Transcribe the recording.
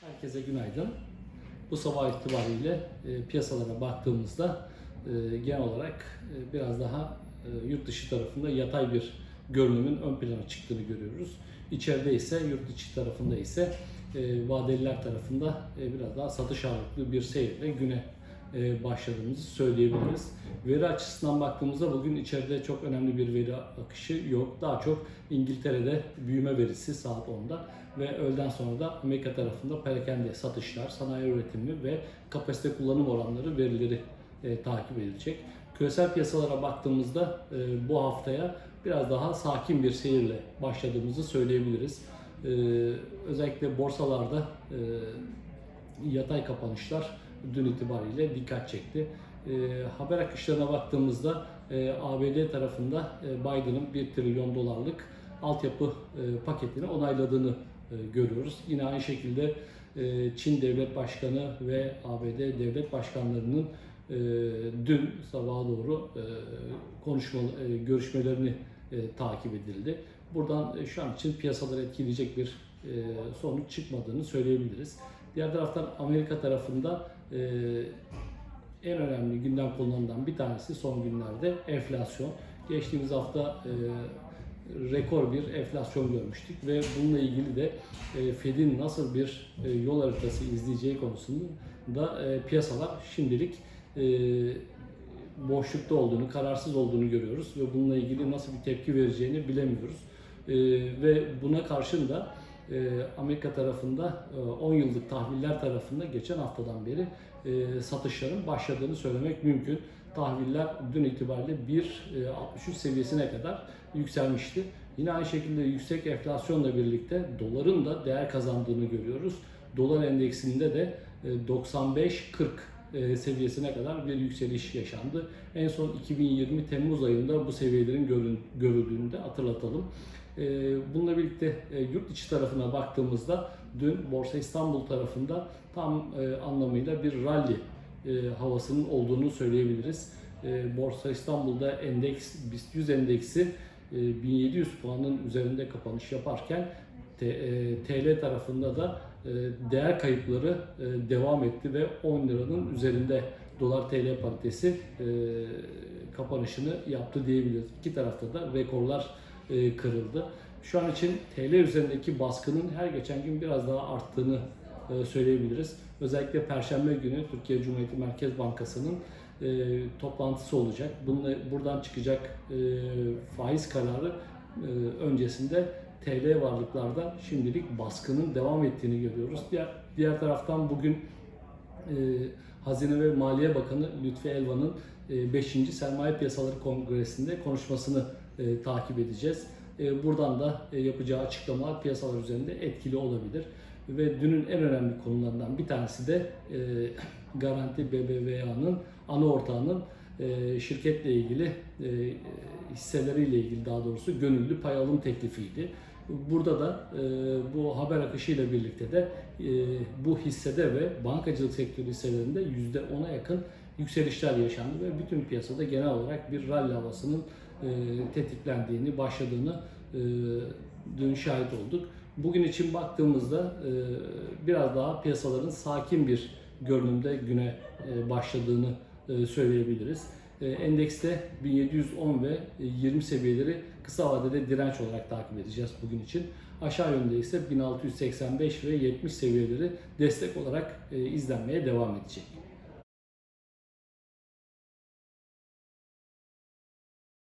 Herkese günaydın. Bu sabah itibariyle e, piyasalara baktığımızda e, genel olarak e, biraz daha e, yurt dışı tarafında yatay bir görünümün ön plana çıktığını görüyoruz. İçeride ise yurt içi tarafında ise e, vadeliler tarafında e, biraz daha satış ağırlıklı bir seyirle güne başladığımızı söyleyebiliriz. Veri açısından baktığımızda bugün içeride çok önemli bir veri akışı yok. Daha çok İngiltere'de büyüme verisi saat 10'da ve öğleden sonra da Amerika tarafında perakende satışlar, sanayi üretimi ve kapasite kullanım oranları verileri e, takip edilecek. Küresel piyasalara baktığımızda e, bu haftaya biraz daha sakin bir seyirle başladığımızı söyleyebiliriz. E, özellikle borsalarda e, yatay kapanışlar dün itibariyle dikkat çekti. E, haber akışlarına baktığımızda e, ABD tarafında e, Biden'ın 1 trilyon dolarlık altyapı e, paketini onayladığını e, görüyoruz. Yine aynı şekilde e, Çin Devlet Başkanı ve ABD Devlet Başkanlarının e, dün sabaha doğru e, konuşma e, görüşmelerini e, takip edildi. Buradan e, şu an için piyasaları etkileyecek bir e, sonuç çıkmadığını söyleyebiliriz. Diğer taraftan Amerika tarafında en önemli gündem konularından bir tanesi son günlerde enflasyon. Geçtiğimiz hafta e, rekor bir enflasyon görmüştük ve bununla ilgili de e, Fed'in nasıl bir e, yol haritası izleyeceği konusunda e, piyasalar şimdilik e, boşlukta olduğunu, kararsız olduğunu görüyoruz ve bununla ilgili nasıl bir tepki vereceğini bilemiyoruz. E, ve buna karşın da Amerika tarafında e, 10 yıllık tahviller tarafında geçen haftadan beri e, satışların başladığını söylemek mümkün. Tahviller dün itibariyle 1.63 seviyesine kadar yükselmişti. Yine aynı şekilde yüksek enflasyonla birlikte doların da değer kazandığını görüyoruz. Dolar endeksinde de e, 95-40 e, seviyesine kadar bir yükseliş yaşandı. En son 2020 Temmuz ayında bu seviyelerin görüldüğünü de hatırlatalım. E, Bununla birlikte e, yurt içi tarafına baktığımızda dün Borsa İstanbul tarafında tam e, anlamıyla bir rally e, havasının olduğunu söyleyebiliriz. Borsa İstanbul'da endeks BIST 100 endeksi e, 1700 puanın üzerinde kapanış yaparken TL tarafında da değer kayıpları devam etti ve 10 liranın üzerinde dolar TL paritesi kapanışını yaptı diyebiliriz. İki tarafta da rekorlar kırıldı. Şu an için TL üzerindeki baskının her geçen gün biraz daha arttığını e, söyleyebiliriz. Özellikle Perşembe günü Türkiye Cumhuriyeti Merkez Bankası'nın e, toplantısı olacak. Bununla, buradan çıkacak e, faiz kararı e, öncesinde TL varlıklarda şimdilik baskının devam ettiğini görüyoruz. Diğer, diğer taraftan bugün e, Hazine ve Maliye Bakanı Lütfi Elvan'ın 5. Sermaye Piyasaları Kongresi'nde konuşmasını e, takip edeceğiz. E, buradan da e, yapacağı açıklamalar piyasalar üzerinde etkili olabilir. Ve dünün en önemli konularından bir tanesi de e, Garanti BBVA'nın ana ortağının e, şirketle ilgili e, hisseleriyle ilgili daha doğrusu gönüllü pay alım teklifiydi. Burada da e, bu haber akışıyla birlikte de e, bu hissede ve bankacılık sektörü hisselerinde %10'a yakın yükselişler yaşandı ve bütün piyasada genel olarak bir rally havasının e, tetiklendiğini, başladığını e, dün şahit olduk. Bugün için baktığımızda e, biraz daha piyasaların sakin bir görünümde güne e, başladığını e, söyleyebiliriz. E, Endekste 1710 ve 20 seviyeleri kısa vadede direnç olarak takip edeceğiz bugün için. Aşağı yönde ise 1685 ve 70 seviyeleri destek olarak e, izlenmeye devam edecek.